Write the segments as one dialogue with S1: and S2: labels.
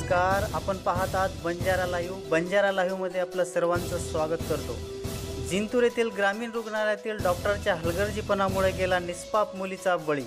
S1: नमस्कार आपण पाहत आहात बंजारा लाईव्ह. बंजारा लाईव्हमध्ये आपलं सर्वांचं स्वागत करतो. जिंतूर येथील ग्रामीण रुग्णालयातील डॉक्टरच्या हलगर्जीपणामुळे गेला निष्पाप मुलीचा बळी.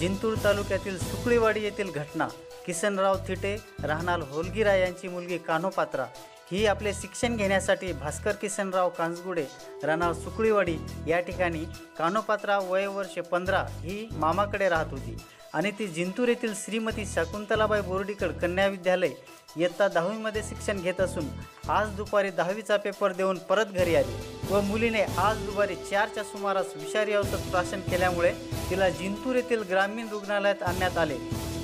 S1: जिंतूर तालुक्यातील सुकळीवाडी येथील घटना. किसनराव थिटे राहणार होलगिरा यांची मुलगी कान्होपात्रा. ही आपले शिक्षण घेण्यासाठी भास्कर किसनराव कांजगुडे राणाव सुकळीवाडी या ठिकाणी कानोपात्रा वय वर्ष पंधरा ही मामाकडे राहत होती. आणि ती जिंतूर येथील श्रीमती शकुंतलाबाई बोर्डीकर कन्या विद्यालय इयत्ता दहावीमध्ये शिक्षण घेत असून आज दुपारी दहावीचा पेपर देऊन परत घरी आली व मुलीने आज दुपारी चारच्या सुमारास विषारी औषध प्राशन केल्यामुळे तिला जिंतूर येथील ग्रामीण रुग्णालयात आणण्यात आले.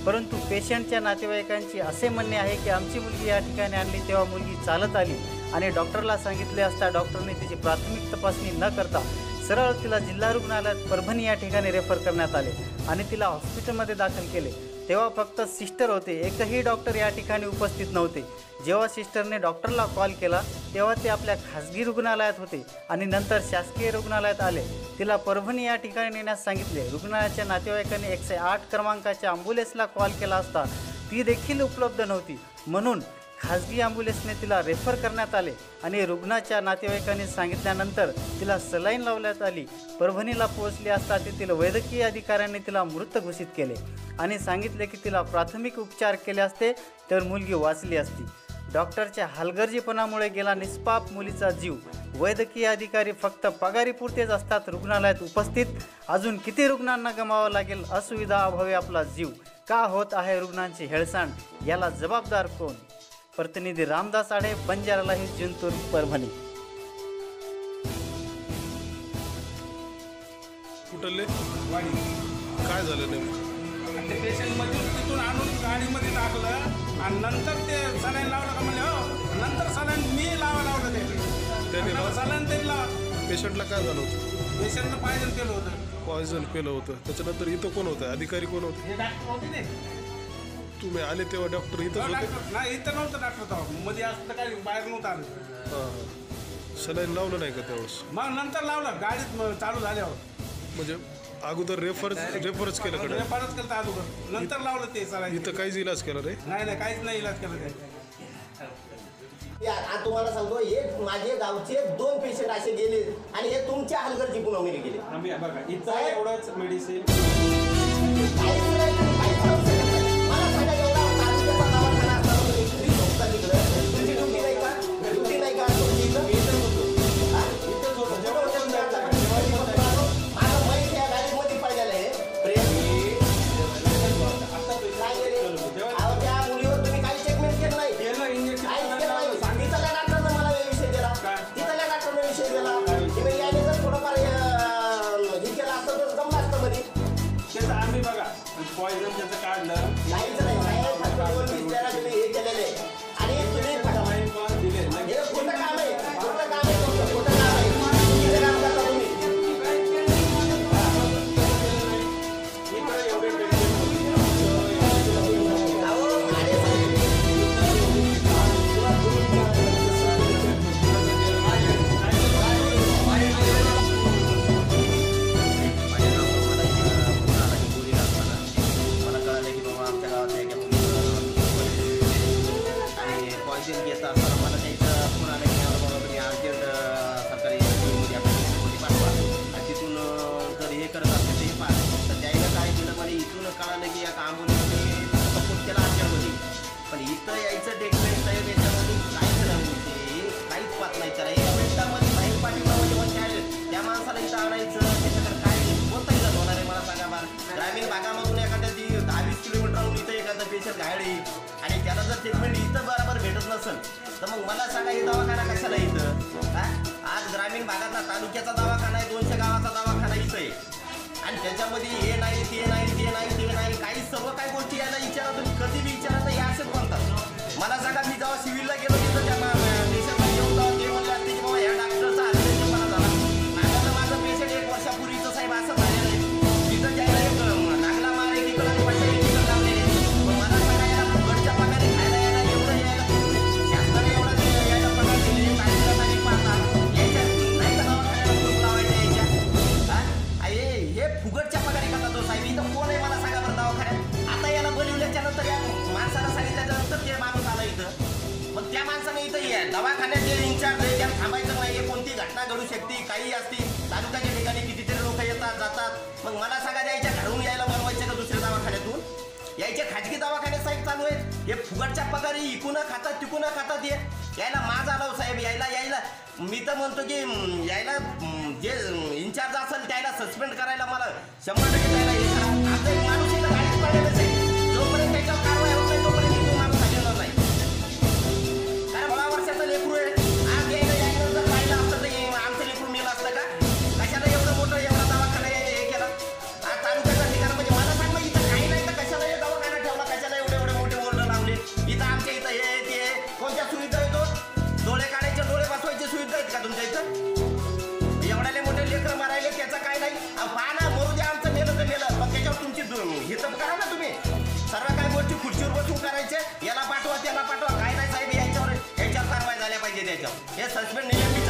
S1: परंतु पेशंटच्या नातेवाईकांची असे म्हणणे आहे की आमची मुलगी या ठिकाणी आणली तेव्हा मुलगी चालत आली. आणि डॉक्टरला सांगितले असता डॉक्टरने तिची प्राथमिक तपासणी न करता सरळ तिला जिल्हा रुग्णालयात परभणी या ठिकाणी रेफर करण्यात आले आणि तिला हॉस्पिटलमध्ये दाखल केले. तेव्हा फक्त सिस्टर होते. एकही डॉक्टर या ठिकाणी उपस्थित नव्हते. जेव्हा सिस्टरने डॉक्टरला कॉल केला तेव्हा ते आपल्या खाजगी रुग्णालयात होते आणि नंतर शासकीय रुग्णालयात आले. तिला परभणी या ठिकाणी नेण्यास सांगितले. रुग्णालयाच्या नातेवाईकांनी एकशे आठ क्रमांकाच्या ॲम्ब्युलन्सला कॉल केला असता. ती देखील उपलब्ध नव्हती. म्हणून खाजगी ॲम्ब्युलन्सने तिला रेफर करण्यात आले आणि रुग्णाच्या नातेवाईकांनी सांगितल्यानंतर तिला सलाईन लावण्यात आली. परभणीला पोहोचली असता तेथील वैद्यकीय अधिकाऱ्यांनी तिला मृत घोषित केले आणि सांगितले की तिला प्राथमिक उपचार केले असते तर मुलगी वाचली असती. डॉक्टरच्या हलगर्जीपणामुळे गेला निष्पाप मुलीचा जीव. वैद्यकीय अधिकारी फक्त पगारीपुरतेच असतात रुग्णालयात उपस्थित. अजून किती रुग्णांना गमावं लागेल असुविधा अभावी आपला जीव. का होत आहे रुग्णांची हेळसांड? याला जबाबदार कोण? प्रतिनिधी रामदास आडे बंजाराला ही जिंतूर परभणी.
S2: कुठले? काय झालं नेमकं?
S3: ते पेशंट मधून तिथून आणून गाडीमध्ये टाकलं आणि नंतर ते सलाईन लावलं का म्हणले हो. नंतर सलाईन मी लावा लावलं ते.
S2: त्यांनी लाव-
S3: सलाईन त्यांनी लावा.
S2: पेशंटला काय झालं होतं?
S3: पेशंटनं पायजन केलं होतं.
S2: पॉयझन केलं होतं. त्याच्यानंतर इथं कोण होतं? अधिकारी कोण होते?
S3: हे डॉक्टर होते ते.
S2: तुम्ही आले तेव्हा डॉक्टर होते?
S3: डॉक्टर नाही इथं नव्हतं डॉक्टर तेव्हा. मध्ये असतं तर काही बाहेर नव्हतं आलं
S2: हां सलाईन लावलं नाही का त्यावेळेस?
S3: मग नंतर लावलं. गाडीत मग चालू झाल्यावर.
S2: म्हणजे अगोदर रेफरच रेफरच केलं कडे
S3: परत केलं अगोदर. नंतर लावलं ते सलाईन.
S2: इथं काहीच इलाज केला रे
S3: नाही नाही काहीच नाही इलाज केलं ते
S4: या आता तुम्हाला सांगतो हे माझे गावचे दोन पेशंट असे गेले आणि हे तुमच्या हलगर्जी पुनवणी गेले.
S5: बघा इथं एवढंच मेडिसिन
S4: ट्रीटमेंट
S5: इथं
S6: बरोबर भेटत नसेल. तर मग मला सांगा हे दवाखाना कशाला इथं? हा? आज ग्रामीण भागातला तालुक्याचा दवाखाना आहे दोनशे गावाचा दवाखाना इथं आहे आणि त्याच्यामध्ये हे नाही ते नाही ते नाही ते नाही काही सर्व काही गोष्टी यायला विचारा तुम्ही. कधी बी विचारा तर हे असेच म्हणतात. मला सांगा मी जेव्हा सिव्हिलला गेलो दवाखान्यात
S5: जे इन्चार्ज आहे त्याला थांबायचं नाही. कोणती घटना घडू शकते? काही असते. तालुक्याच्या ठिकाणी कितीतरी लोक येतात जातात. मग मला सांगा द्यायच्या घडवून यायला बनवायचे का दुसऱ्या दवाखान्यातून? यायचे खाजगी दवाखाने साहेब चालू आहेत. हे फुगटच्या पगारी इकून खातात तिकून खातात हे. यायला माझ आलाव हो साहेब यायला यायला. मी तर म्हणतो की यायला जे इन्चार्ज असेल त्याला सस्पेंड करायला मला शंभर टक्के आता एक माणूस हे सस्पेंड नियमित